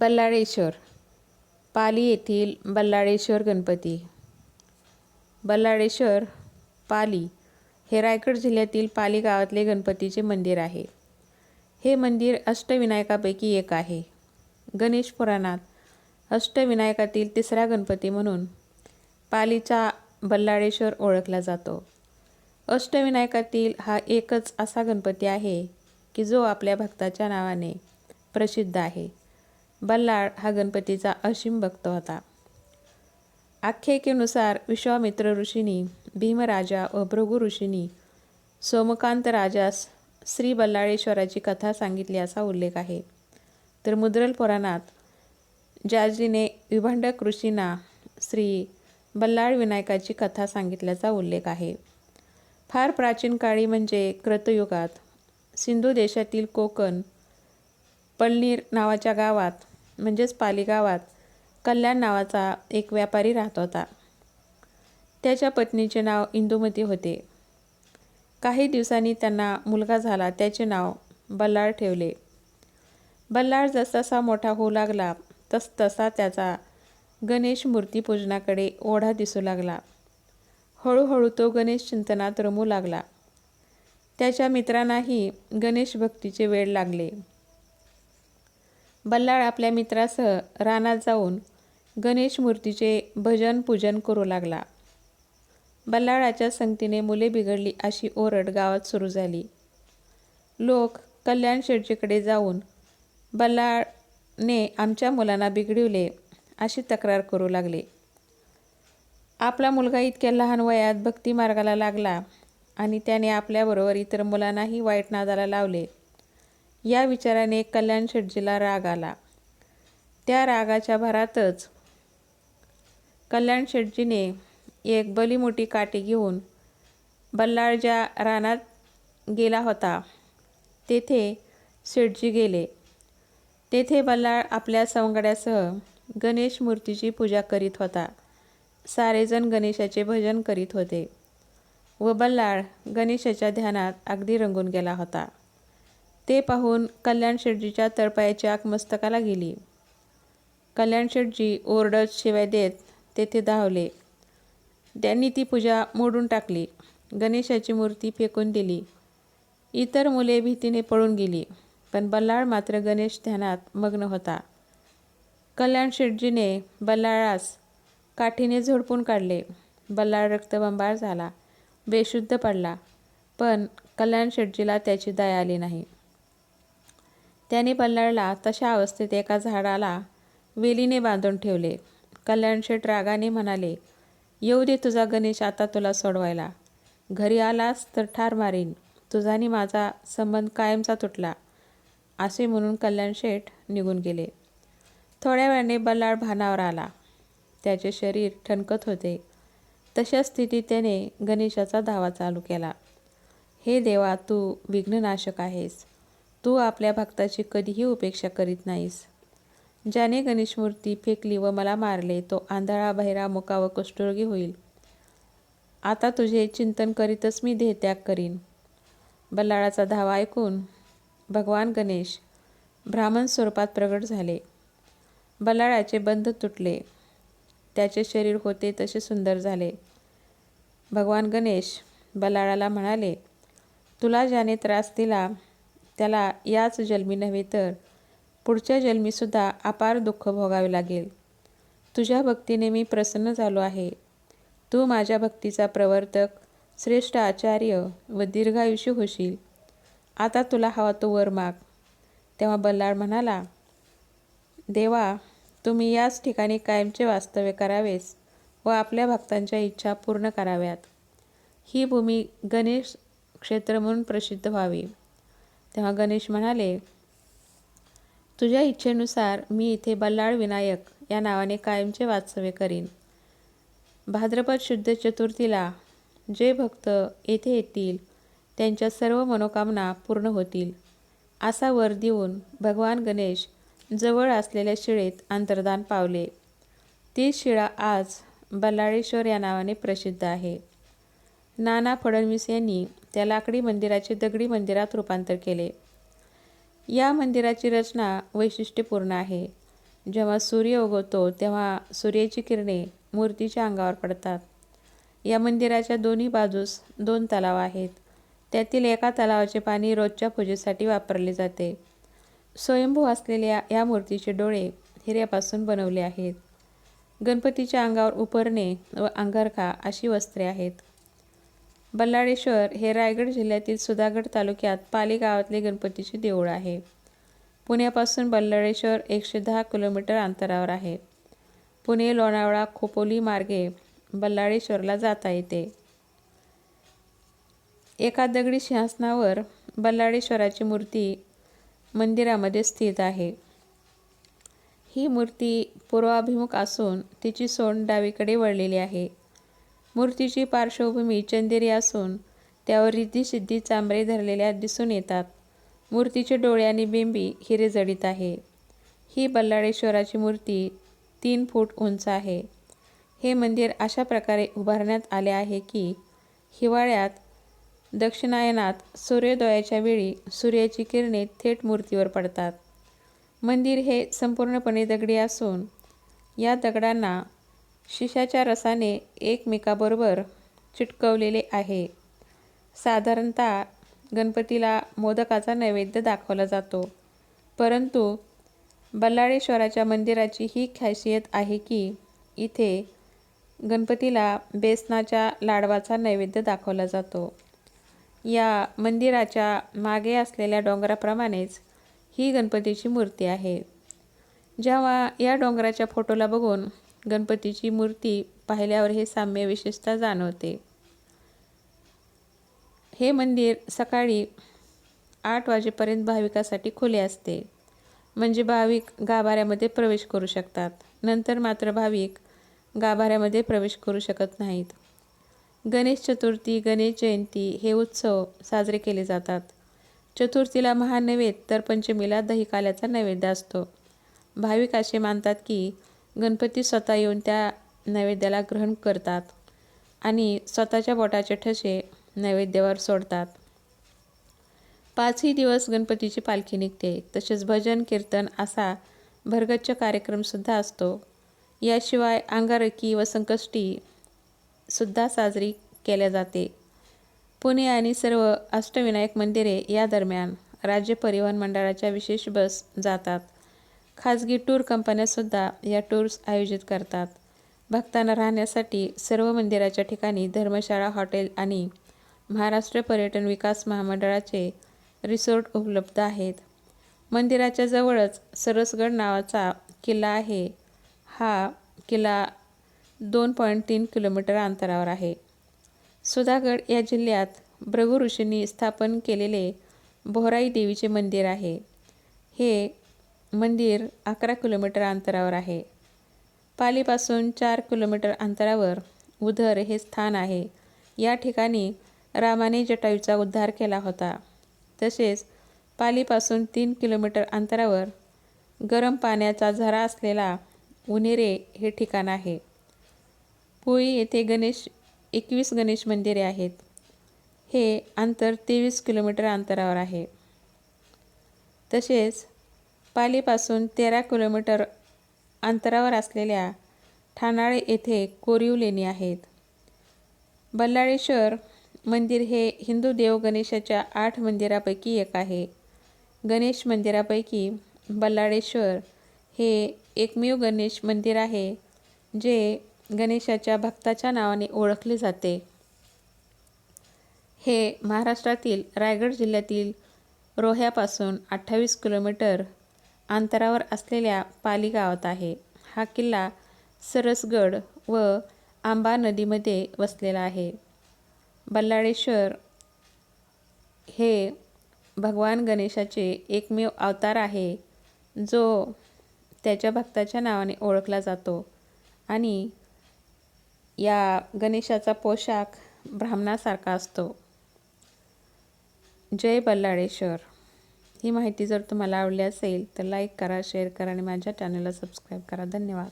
बल्लाळेश्वर पाली येथील बल्लाळेश्वर गणपती. बल्लाळेश्वर पाली हे रायगड जिल्ह्यातील पाली गावातले गणपतीचे मंदिर आहे. हे मंदिर अष्टविनायकापैकी एक आहे. गणेश पुराणात अष्टविनायकातील तिसरा गणपती म्हणून पालीचा बल्लाळेश्वर ओळखला जातो. अष्टविनायकातील हा एकच असा गणपती आहे की जो आपल्या भक्ताच्या नावाने प्रसिद्ध आहे. बल्लाळ हा गणपतीचा असीम भक्त होता. आख्यायिकेनुसार विश्वामित्र ऋषींनी भीमराजा व भृगु ऋषींनी सोमकांत राजास श्री बल्लाळेश्वराची कथा सांगितली असा उल्लेख आहे. तर मुद्रल पुराणात जाजीने विभांडक ऋषींना श्री बल्लाळ विनायकाची कथा सांगितल्याचा उल्लेख आहे. फार प्राचीन काळी म्हणजे क्रतयुगात सिंधू देशातील कोकण पळनीर नावाच्या गावात म्हणजेच पालीगावात कल्याण नावाचा एक व्यापारी राहत होता. त्याच्या पत्नीचे नाव इंदुमती होते. काही दिवसांनी त्यांना मुलगा झाला त्याचे नाव बल्लाळ ठेवले. बल्लाळ जसजसा मोठा होऊ लागला तस तसा त्याचा गणेश मूर्तीपूजनाकडे ओढा दिसू लागला. हळूहळू तो गणेश चिंतनात रमू लागला. त्याच्या मित्रांनाही गणेश भक्तीचे वेळ लागले. बल्लाळ आपल्या मित्रासह रानात जाऊन गणेश मूर्तीचे भजन पूजन करू लागला. बल्लाळाच्या संगतीने मुले बिघडली अशी ओरड गावात सुरू झाली. लोक कल्याण शेडजीकडे जाऊन बल्लाळने आमच्या मुलांना बिघडवले अशी तक्रार करू लागले. आपला मुलगा इतक्या लहान वयात भक्ती मार्गाला लागला आणि त्याने आपल्याबरोबर इतर मुलांनाही वाईट नादाला लावले. या विचाराने कल्याण शेटजीला राग आला. त्या रागाच्या भरातच कल्याण शेटजीने एक बली मोठी काठी घेऊन बल्लाळ ज्या रानात गेला होता. तेथे शेटजी गेले. तेथे बल्लाळ आपल्या सवंगड्यासह गणेश मूर्तीची पूजा करीत होता. सारेजण गणेशाचे भजन करीत होते व बल्लाळ गणेशाच्या ध्यानात अगदी रंगून गेला होता. ते पाहून कल्याण शेटजीच्या तळपायाची आग मस्तकाला गेली. कल्याण शेटजी ओरडत शिवाय देत तेथे धावले. त्यांनी ती पूजा मोडून टाकली. गणेशाची मूर्ती फेकून दिली. इतर मुले भीतीने पळून गेली पण बल्लाळ मात्र गणेश ध्यानात मग्न होता. कल्याण शेटजीने बल्लाळास काठीने झोडपून काढले. बल्लाळ रक्तबंबाळ झाला बेशुद्ध पडला पण कल्याण शेटजीला त्याची दया आली नाही. त्याने बल्लाळला तशा अवस्थेत एका झाडाला वेलीने बांधून ठेवले. कल्याण शेठ रागाने म्हणाले येऊ दे तुझा गणेश आता तुला सोडवायला. घरी आलास तर ठार मारीन. तुझानी माझा संबंध कायमचा तुटला. असे म्हणून कल्याण शेठ निघून गेले. थोड्या वेळाने बल्लाळ भानावर आला. त्याचे शरीर ठणकत होते. तशा स्थितीत त्याने गणेशाचा धावा चालू केला. हे देवा तू विघ्ननाशक आहेस. तू आपल्या भक्ताची कधीही उपेक्षा करीत नाहीस. ज्याने गणेश मूर्ती फेकली व मला मारले तो आंधळा बहिरा मुका व कुष्ठरोगी होईल. आता तुझे चिंतन करीतच मी देहत्याग करीन. बल्लाळाचा धावा ऐकून भगवान गणेश ब्राह्मण स्वरूपात प्रगट झाले. बल्लाळाचे बंध तुटले. त्याचे शरीर होते तसे सुंदर झाले. भगवान गणेश बल्लाळाला म्हणाले तुला ज्याने त्रास दिला त्याला याच जन्मी नव्हे तर पुढच्या जन्मीसुद्धा अपार दुःख भोगावे लागेल. तुझ्या भक्तीने मी प्रसन्न झालो आहे. तू माझ्या भक्तीचा प्रवर्तक श्रेष्ठ आचार्य व दीर्घायुष्य होशील. आता तुला हवा तो वर माग. तेव्हा बल्लाळ म्हणाला देवा तुम्ही याच ठिकाणी कायमचे वास्तव्य करावेस व आपल्या भक्तांच्या इच्छा पूर्ण कराव्यात. ही भूमी गणेश क्षेत्र म्हणून प्रसिद्ध व्हावी. तेव्हा गणेश म्हणाले तुझ्या इच्छेनुसार मी इथे बल्लाळ विनायक या नावाने कायमचे वास्तव्य करीन. भाद्रपद शुद्ध चतुर्थीला जे भक्त येथे येतील त्यांच्या सर्व मनोकामना पूर्ण होतील. असा वर देऊन भगवान गणेश जवळ असलेल्या शिळेत अंतर्धान पावले. ती शिळा आज बल्लाळेश्वर या नावाने प्रसिद्ध आहे. नाना फडणवीस यांनी त्या लाकडी मंदिराचे दगडी मंदिरात रूपांतर केले. या मंदिराची रचना वैशिष्ट्यपूर्ण आहे. जेव्हा सूर्य उगवतो तेव्हा सूर्याची किरणे मूर्तीच्या अंगावर पडतात. या मंदिराच्या दोन्ही बाजूस दोन तलाव आहेत. त्यातील एका तलावाचे पाणी रोजच्या पूजेसाठी वापरले जाते. स्वयंभू असलेल्या या मूर्तीचे डोळे हिऱ्यापासून बनवले आहेत. गणपतीच्या अंगावर उपरणे व अंगारखा अशी वस्त्रे आहेत. बल्लाळेश्वर हे रायगड जिल्ह्यातील सुधागड तालुक्यात पाली गावातले गणपतीचे देऊळ आहे. पुण्यापासून बल्लाळेश्वर एकशे दहा किलोमीटर अंतरावर आहे. पुणे लोणावळा खोपोली मार्गे बल्लाळेश्वरला जाता येते. एका दगडी सिंहासनावर बल्लाळेश्वराची मूर्ती मंदिरामध्ये स्थित आहे. ही मूर्ती पूर्वाभिमुख असून तिची सोंड डावीकडे वळलेली आहे. मूर्तीची पार्श्वभूमी चंदेरी असून त्यावर रिद्धी चांबरे धरलेल्या दिसून येतात. मूर्तीचे डोळे आणि बिंबी हिरे जडित आहे. ही बल्लाळेश्वराची मूर्ती तीन फूट उंच आहे. हे मंदिर अशा प्रकारे उभारण्यात आले आहे की हिवाळ्यात दक्षिणायनात सूर्योदयाच्या वेळी सूर्याची किरणे थेट मूर्तीवर पडतात. मंदिर हे संपूर्णपणे दगडी असून या दगडांना शिशाच्या रसाने एकमेकाबरोबर चिटकवलेले आहे. साधारणतः गणपतीला मोदकाचा नैवेद्य दाखवला जातो. परंतु बल्लाळेश्वराच्या मंदिराची ही खासियत आहे की इथे गणपतीला बेसनाच्या लाडवाचा नैवेद्य दाखवला जातो. या मंदिराच्या मागे असलेल्या डोंगराप्रमाणेच ही गणपतीची मूर्ती आहे. जेव्हा या डोंगराच्या फोटोला बघून गणपतीची मूर्ती पाहिल्यावर हे साम्य विशेषता जाणवते. हे मंदिर सकाळी आठ वाजेपर्यंत भाविकासाठी खुले असते. म्हणजे भाविक गाभाऱ्यामध्ये प्रवेश करू शकतात. नंतर मात्र भाविक गाभाऱ्यामध्ये प्रवेश करू शकत नाहीत. गणेश चतुर्थी गणेश जयंती हे उत्सव साजरे केले जातात. चतुर्थीला महान नैवेद्य तर पंचमीला दही काल्याचा नैवेद्य असतो. भाविक असे मानतात की गणपती स्वतः येऊन त्या नैवेद्याला ग्रहण करतात आणि स्वतःच्या बोटाचे ठसे नैवेद्यावर सोडतात. पाचही दिवस गणपतीची पालखी निघते. तसेच भजन कीर्तन असा भरगच्च कार्यक्रमसुद्धा असतो. याशिवाय अंगारकी व संकष्टी सुद्धा साजरी केल्या जाते. पुणे आणि सर्व अष्टविनायक मंदिरे या दरम्यान राज्य परिवहन मंडळाच्या विशेष बस जातात. खाजगी टूर कंपन्यासुद्धा या टूर्स आयोजित करतात. भक्तांना राहण्यासाठी सर्व मंदिराच्या ठिकाणी धर्मशाळा हॉटेल आणि महाराष्ट्र पर्यटन विकास महामंडळाचे रिसॉर्ट उपलब्ध आहेत. मंदिराच्या जवळच सरसगड नावाचा किल्ला आहे. हा किल्ला दोन पॉईंट तीन किलोमीटर अंतरावर आहे. सुधागड या जिल्ह्यात भृगु ऋषींनी स्थापन केलेले बोहराई देवीचे मंदिर आहे. हे मंदिर अकरा किलोमीटर अंतरावर आहे. पालीपासून चार किलोमीटर अंतरावर उधर हे स्थान आहे. या ठिकाणी रामाने जटायूचा उद्धार केला होता. तसेच पालीपासून तीन किलोमीटर अंतरावर गरम पाण्याचा झरा असलेला उनेरे हे ठिकाण आहे. पुळी येथे गणेश एकवीस गणेश मंदिरे आहेत. हे अंतर तेवीस किलोमीटर अंतरावर आहे. तसेच पालीपासून तेरा किलोमीटर अंतरावर असलेल्या ठाणाळे येथे कोरीव लेणी आहेत. बल्लाळेश्वर मंदिर हे हिंदू देव गणेशाच्या आठ मंदिरापैकी एक आहे. गणेश मंदिरापैकी बल्लाळेश्वर हे एकमेव गणेश मंदिर आहे जे गणेशाच्या भक्ताच्या नावाने ओळखले जाते. हे महाराष्ट्रातील रायगड जिल्ह्यातील रोह्यापासून अठ्ठावीस किलोमीटर अंतरावर असलेल्या पाली गावात आहे. हा किल्ला सरसगड व आंबा नदीमध्ये वसलेला आहे. बल्लाळेश्वर हे भगवान गणेशाचे एकमेव अवतार आहे जो त्याच्या भक्ताच्या नावाने ओळखला जातो आणि या गणेशाचा पोशाख ब्राह्मणासारखा असतो. जय बल्लाळेश्वर. ही माहिती जर तुम्हाला आवडली असेल तर लाईक करा शेअर करा आणि माझ्या चॅनलला सबस्क्राईब करा. धन्यवाद.